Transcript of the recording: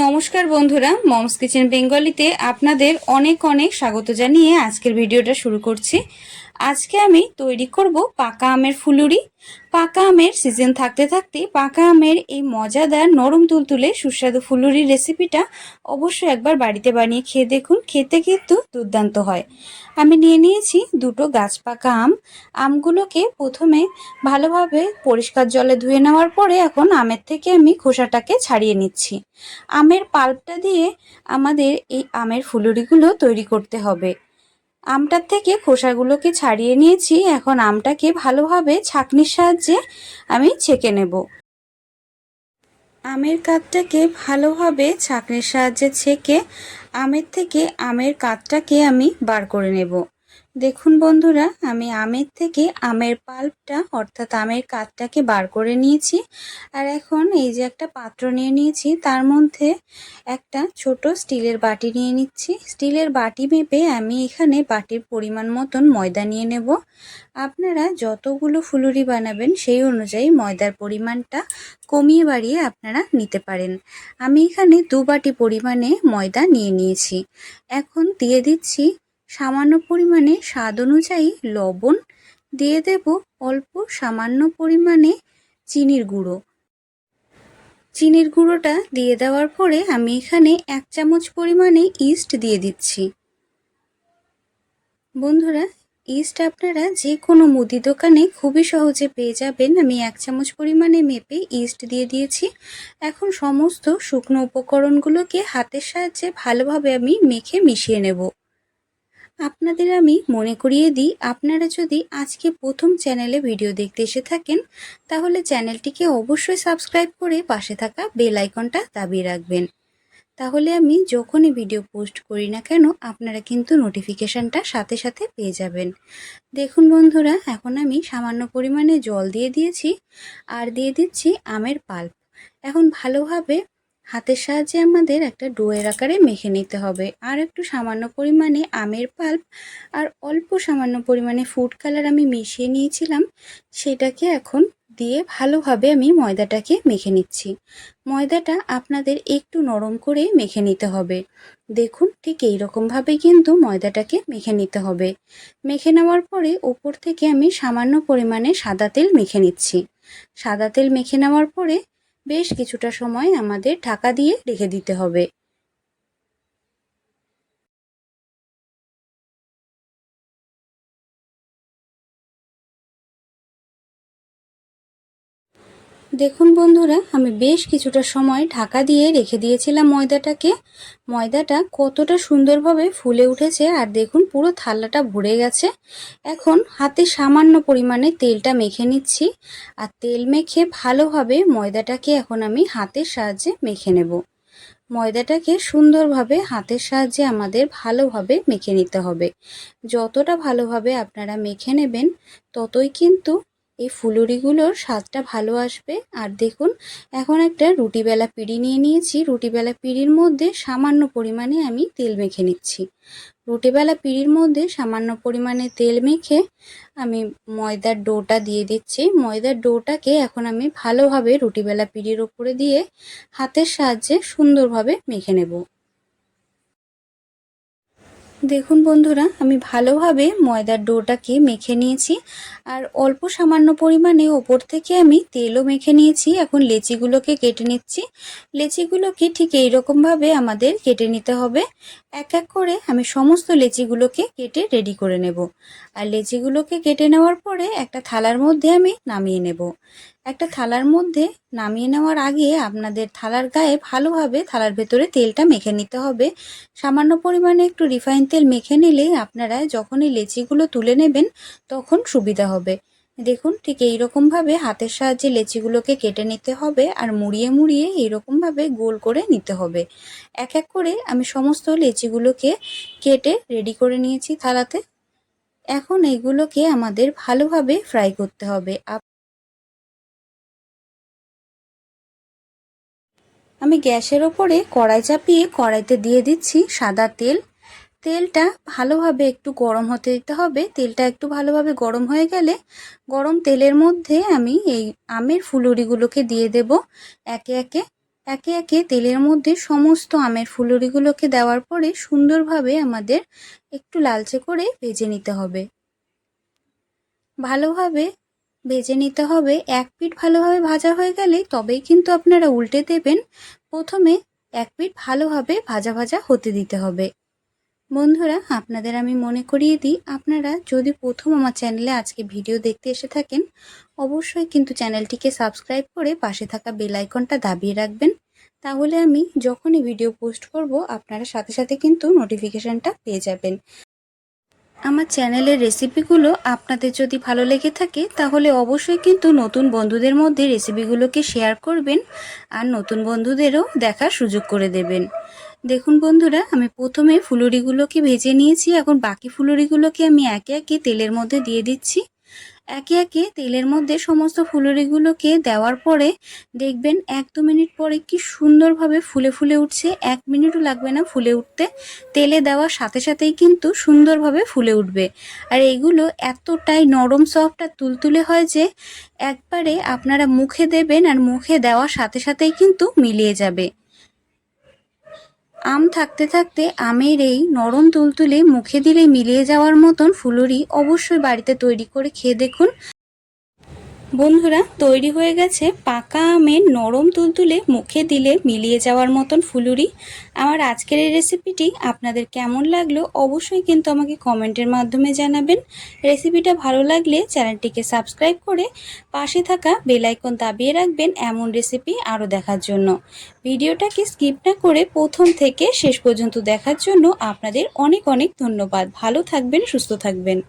নমস্কার বন্ধুরা moms kitchen বেঙ্গলিতে আপনাদের অনেক অনেক স্বাগত জানিয়ে আজকের ভিডিওটা শুরু করছি। আজকে আমি তৈরি করব পাকা আমের ফুলুরি। পাকা আমের সিজন থাকতে থাকতে পাকা আমের এই মজাদার নরম তুলতুলে সুস্বাদু ফুলুরির রেসিপিটা অবশ্যই একবার বাড়িতে বানিয়ে খেয়ে দেখুন, খেতে কিন্তু দুর্দান্ত হয়। আমি নিয়ে নিয়েছি দুটো গাছ পাকা আম। আমগুলোকে প্রথমে ভালোভাবে পরিষ্কার জলে ধুয়ে নেওয়ার পরে এখন আমের থেকে আমি খোসাটাকে ছাড়িয়ে নিচ্ছি। আমের পাল্পটা দিয়ে আমাদের এই আমের ফুলুরিগুলো তৈরি করতে হবে। আমটার থেকে খোসাগুলোকে ছাড়িয়ে নিয়েছি। এখন আমটাকে ভালোভাবে ছাঁকনির সাহায্যে আমি ছেঁকে নেব। আমের কাঠটাকে ভালোভাবে ছাঁকনির সাহায্যে ছেঁকে আমের থেকে আমের কাঠটাকে আমি বার করে নেব। দেখুন বন্ধুরা, আমি আমের থেকে আমের পাল্পটা, অর্থাৎ আমের কাঠটাকে বার করে নিয়েছি। আর এখন এই যে একটা পাত্র নিয়ে নিয়েছি, তার মধ্যে একটা ছোট স্টিলের বাটি নিয়ে নিচ্ছি। স্টিলের বাটি মেপে আমি এখানে বাটির পরিমাণ মতন ময়দা নিয়ে নেব। আপনারা যতগুলো ফুলুরি বানাবেন, সেই অনুযায়ী ময়দার পরিমাণটা কমিয়ে বাড়িয়ে আপনারা নিতে পারেন। আমি এখানে দু বাটি পরিমাণে ময়দা নিয়ে নিয়েছি। এখন দিয়ে দিচ্ছি সামান্য পরিমাণে স্বাদ অনুযায়ী লবণ, দিয়ে দেব অল্প সামান্য পরিমাণে চিনির গুঁড়ো। চিনির গুঁড়োটা দিয়ে দেওয়ার পরে আমি এখানে এক চামচ পরিমাণে ইস্ট দিয়ে দিচ্ছি। বন্ধুরা, ইস্ট আপনারা যে কোনো মুদি দোকানে খুবই সহজে পেয়ে যাবেন। আমি এক চামচ পরিমাণে মেপে ইস্ট দিয়ে দিয়েছি। এখন সমস্ত শুকনো উপকরণগুলোকে হাতের সাহায্যে ভালোভাবে আমি মেখে মিশিয়ে নেব। আপনাদের আমি মনে করিয়ে দিই, আপনারা যদি আজকে প্রথম চ্যানেলে ভিডিও দেখতে এসে থাকেন, তাহলে চ্যানেলটিকে অবশ্যই সাবস্ক্রাইব করে পাশে থাকা বেল আইকনটা দাবিয়ে রাখবেন। তাহলে আমি যখনই ভিডিও পোস্ট করি না কেন, আপনারা কিন্তু নোটিফিকেশানটা সাথে সাথে পেয়ে যাবেন। দেখুন বন্ধুরা, এখন আমি সামান্য পরিমাণে জল দিয়ে দিয়েছি, আর দিয়ে দিচ্ছি আমের পাল্প। এখন ভালোভাবে হাতের সাহায্যে আমাদের একটা ডোয়ের আকারে মেখে নিতে হবে। আর একটু সামান্য পরিমাণে আমের পাল্প আর অল্প সামান্য পরিমাণে ফুড কালার আমি মিশিয়ে নিয়েছিলাম। সেটাকে এখন দিয়ে ভালোভাবে আমি ময়দাটাকে মেখে নিচ্ছি। ময়দাটা আপনাদের একটু নরম করে মেখে নিতে হবে। দেখুন, ঠিক এই রকমভাবে কিন্তু ময়দাটাকে মেখে নিতে হবে। মেখে নেওয়ার পরে ওপর থেকে আমি সামান্য পরিমাণে সাদা তেল মেখে নিচ্ছি। সাদা তেল মেখে নেওয়ার পরে বেশ কিছুটা সময় আমাদের ঢাকা দিয়ে রেখে দিতে হবে। দেখুন বন্ধুরা, আমি বেশ কিছুটা সময় ঢাকা দিয়ে রেখে দিয়েছিলাম ময়দাটাকে। ময়দাটা কতটা সুন্দরভাবে ফুলে উঠেছে আর দেখুন পুরো থাল্লাটা ভরে গেছে। এখন হাতে সামান্য পরিমাণে তেলটা মেখে নিচ্ছি আর তেল মেখে ভালোভাবে ময়দাটাকে এখন আমি হাতের সাহায্যে মেখে নেব। ময়দাটাকে সুন্দরভাবে হাতের সাহায্যে আমাদের ভালোভাবে মেখে নিতে হবে। যতটা ভালোভাবে আপনারা মেখে নেবেন, ততই কিন্তু এই ফুলুরিগুলোর স্বাদটা ভালো আসবে। আর দেখুন, এখন একটা রুটিবেলা পিড়ি নিয়ে নিয়েছি। রুটিবেলা পিড়ির মধ্যে সামান্য পরিমাণে আমি তেল মেখে নিচ্ছি। রুটিবেলা পিড়ির মধ্যে সামান্য পরিমাণে তেল মেখে আমি ময়দার ডোটা দিয়ে দিচ্ছি। ময়দার ডোটাকে এখন আমি ভালোভাবে রুটিবেলা পিড়ির ওপরে দিয়ে হাতের সাহায্যে সুন্দরভাবে মেখে নেব। দেখুন বন্ধুরা, আমি ভালোভাবে ময়দার ডোটাকে মেখে নিয়েছি আর অল্প সামান্য পরিমাণে ওপর থেকে আমি তেলও মেখে নিয়েছি। এখন লেচিগুলোকে কেটে নিচ্ছি। লেচিগুলোকে ঠিক এইরকমভাবে আমাদের কেটে নিতে হবে। এক এক করে আমি সমস্ত লেচিগুলোকে কেটে রেডি করে নেব। আর লেচিগুলোকে কেটে নেওয়ার পরে একটা থালার মধ্যে আমি নামিয়ে নেব। একটা থালার মধ্যে নামিয়ে নেওয়ার আগে আপনাদের থালার গায়ে ভালোভাবে থালার ভেতরে তেলটা মেখে নিতে হবে। সামান্য পরিমাণে একটু রিফাইন তেল মেখে নিলে আপনারা যখন এই লেচিগুলো তুলে নেবেন তখন সুবিধা হবে। দেখুন, ঠিক এই রকমভাবে হাতের সাহায্যে লেচিগুলোকে কেটে নিতে হবে আর মুড়িয়ে মুড়িয়ে এইরকমভাবে গোল করে নিতে হবে। এক এক করে আমি সমস্ত লেচিগুলোকে কেটে রেডি করে নিয়েছি থালাতে। এখন এইগুলোকে আমাদের ভালোভাবে ফ্রাই করতে হবে। আমি গ্যাসের ওপরে কড়াই চাপিয়ে কড়াইতে দিয়ে দিচ্ছি সাদা তেল তেলটা ভালোভাবে একটু গরম হতে দিতে হবে। তেলটা একটু ভালোভাবে গরম হয়ে গেলে গরম তেলের মধ্যে আমি এই আমের ফুলুরিগুলোকে দিয়ে দেব। একে একে একে একে তেলের মধ্যে সমস্ত আমের ফুলুরিগুলোকে দেওয়ার পরে সুন্দরভাবে আমাদের একটু লালচে করে ভেজে নিতে হবে। ভালোভাবে ভেজে নিতে হবে। এক পিঠ ভালোভাবে ভাজা হয়ে গেলে তবেই কিন্তু আপনারা উল্টে দেবেন। প্রথমে এক পিঠ ভালোভাবে ভাজা ভাজা হতে দিতে হবে। বন্ধুরা, আপনাদের আমি মনে করিয়ে দিই, আপনারা যদি প্রথম আমার চ্যানেলে আজকে ভিডিও দেখতে এসে থাকেন, অবশ্যই কিন্তু চ্যানেলটিকে সাবস্ক্রাইব করে পাশে থাকা বেল আইকনটা দাবিয়ে রাখবেন। তাহলে আমি যখনই ভিডিও পোস্ট করব, আপনারা সাথে সাথে কিন্তু নোটিফিকেশানটা পেয়ে যাবেন। আমার চ্যানেলের রেসিপিগুলো আপনাদের যদি ভালো লেগে থাকে, তাহলে অবশ্যই কিন্তু নতুন বন্ধুদের মধ্যে রেসিপিগুলোকে শেয়ার করবেন আর নতুন বন্ধুদেরও দেখার সুযোগ করে দেবেন। দেখুন বন্ধুরা, আমি প্রথমে ফুলুরিগুলোকে ভেজে নিয়েছি। এখন বাকি ফুলুরিগুলোকে আমি একে একে তেলের মধ্যে দিয়ে দিচ্ছি। একে একে তেলের মধ্যে সমস্ত ফুলুরিগুলোকে দেওয়ার পরে দেখবেন এক দু মিনিট পরে কি সুন্দরভাবে ফুলে ফুলে উঠছে। এক মিনিটও লাগবে না ফুলে উঠতে। তেলে দেওয়ার সাথে সাথেই কিন্তু সুন্দরভাবে ফুলে উঠবে। আর এগুলো এতটাই নরম সফট আর তুলতুলে হয় যে একবারে আপনারা মুখে দেবেন আর মুখে দেওয়ার সাথে সাথেই কিন্তু মিলিয়ে যাবে। আম থাকতে থাকতে আমের এই নরম তুলতুলে মুখে দিলে মিলিয়ে যাওয়ার মতন ফুলুরি অবশ্যই বাড়িতে তৈরি করে খেয়ে দেখুন। বন্ধুরা, তৈরি হয়ে গেছে পাকা আমের নরম তুলতুলে মুখে দিলে মিলিয়ে যাওয়ার মতন ফুলুরি। আমার আজকের এই রেসিপিটি আপনাদের কেমন লাগল অবশ্যই কিন্তু আমাকে কমেন্টের মাধ্যমে জানাবেন। রেসিপিটা ভালো লাগলে চ্যানেলটিকে সাবস্ক্রাইব করে পাশে থাকা বেলাইকন দাবিয়ে রাখবেন এমন রেসিপি আরও দেখার জন্য। ভিডিওটাকে স্কিপ না করে প্রথম থেকে শেষ পর্যন্ত দেখার জন্য আপনাদের অনেক অনেক ধন্যবাদ। ভালো থাকবেন, সুস্থ থাকবেন।